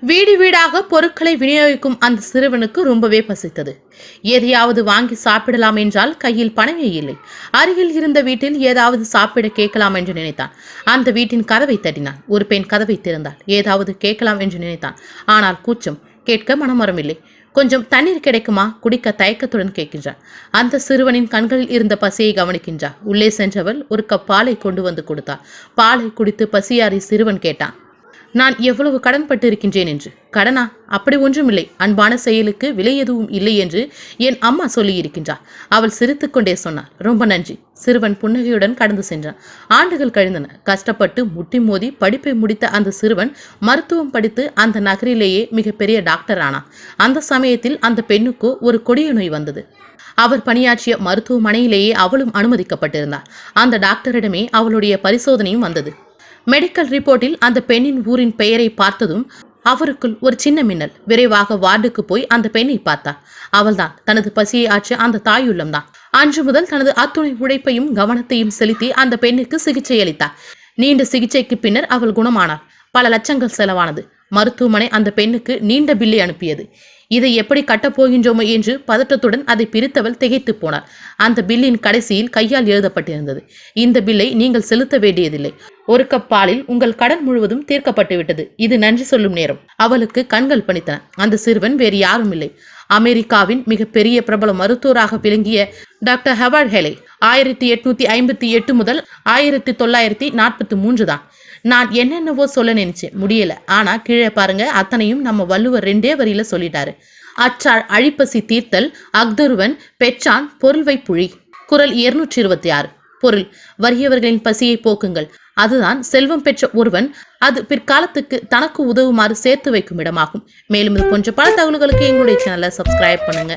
வீடு வீடாக பொருட்களை விநியோகிக்கும் அந்த சிறுவனுக்கு ரொம்பவே பசித்தது. எதையாவது வாங்கி சாப்பிடலாம் என்றால் கையில் பணமே இல்லை. அருகில் இருந்த வீட்டில் ஏதாவது சாப்பிட கேட்கலாம் என்று நினைத்தான். அந்த வீட்டின் கதவை தட்டினான். ஒரு பெண் கதவை திறந்தாள். ஏதாவது கேட்கலாம் என்று நினைத்தான். ஆனால் கூச்சம். கேட்க மனமரமில்லை கொஞ்சம் தண்ணீர் கிடைக்குமா? குடிக்க தயக்கத்துடன் கேட்கின்றார் அந்த சிறுவனின் கண்களில் இருந்த பசியை கவனிக்கின்றார் உள்ளே சென்றவள் ஒரு கப் பாலை கொண்டு வந்து கொடுத்தார் பாலை குடித்து பசியாறி சிறுவன் கேட்டான். நான் எவ்வளவு கடன் பட்டிருக்கின்றேன் என்று. கடனா? அப்படி ஒன்றுமில்லை. அன்பான செயலுக்கு விலை எதுவும் இல்லை என்று என் அம்மா சொல்லியிருக்கின்றார். அவள் சிரித்துக்கொண்டே சொன்னார் ரொம்ப நன்றி. சிறுவன் புன்னகையுடன் கடந்து சென்றான். ஆண்டுகள் கழிந்தன. கஷ்டப்பட்டு முட்டி மோதி படிப்பை முடித்த அந்த சிறுவன் மருத்துவம் படித்து அந்த நகரிலேயே மிகப்பெரிய டாக்டர் ஆனான். அந்த சமயத்தில் அந்த பெண்ணுக்கு ஒரு கொடிய நோய் வந்தது. அவர் பணியாற்றிய மருத்துவமனையிலேயே அவளும் அனுமதிக்கப்பட்டிருந்தார். அந்த டாக்டரிடமே அவளுடைய பரிசோதனையும் வந்தது. மெடிக்கல் ரிப்போர்ட்டில் அந்த பெண்ணின் ஊரின் பெயரை பார்த்ததும் அவருக்குள் ஒரு சின்ன மின்னல். விரைவாக வார்டுக்கு போய் அந்த பெண்ணை பார்த்தார் அவள்தான். தனது பசியை ஆற்ற அந்த தாயுள்ளம்தான் அன்று முதல் தனது அத்துணை உழைப்பையும் கவனத்தையும் செலுத்தி அந்த பெண்ணுக்கு சிகிச்சை அளித்தார் நீண்ட சிகிச்சைக்கு பின்னர் அவள் குணமானார் பல லட்சங்கள் செலவானது. மருத்துவமனை அந்த பெண்ணுக்கு நீண்ட பில்லை அனுப்பியது. இதை எப்படி கட்டப் போகின்றோமோ என்று பதட்டத்துடன் அதை பிரித்தவள் திகைத்து போனார் அந்த பில்லின் கடைசியில் கையால் எழுதப்பட்டிருந்தது. இந்த பில்லை நீங்கள் செலுத்த வேண்டியதில்லை. ஒரு கப் பாலில் உங்கள் கடன் முழுவதும் தீர்க்கப்பட்டு விட்டது இது நன்றி சொல்லும் நேரம். அவளுக்கு கண்கள் பணித்தன. அந்த சிறுவன் வேறு யாரும் இல்லை. அமெரிக்காவின் மிகப்பெரிய பிரபல மருத்துவராக விளங்கிய டாக்டர் ஹெவார்ட் ஹெலே ஆயிரத்தி எட்நூத்தி ஐம்பத்தி எட்டு முதல் ஆயிரத்தி தொள்ளாயிரத்தி நாற்பத்தி மூன்று தான். நான் என்னென்னவோ சொல்ல நினைச்சேன். முடியல. ஆனா கீழே பாருங்க. அத்தனையும் நம்ம வள்ளுவர் ரெண்டே வரியில சொல்லிட்டாரு. அச்சாள் அழிப்பசி தீர்த்தல் அக்தருவன் பெற்றான் பொருள்வை புழி. குரல் இருநூற்றி இருபத்தி ஆறு பொருள் வறியவர்களின் பசியை போக்குங்கள். அதுதான் செல்வம் பெற்ற ஒருவன் அது பிற்காலத்துக்கு தனக்கு உதவுமாறு சேர்த்து வைக்கும் இடமாகும். மேலும் இது போன்ற பல தகவல்களுக்கு எங்களுடைய சேனலை சப்ஸ்கிரைப் பண்ணுங்க.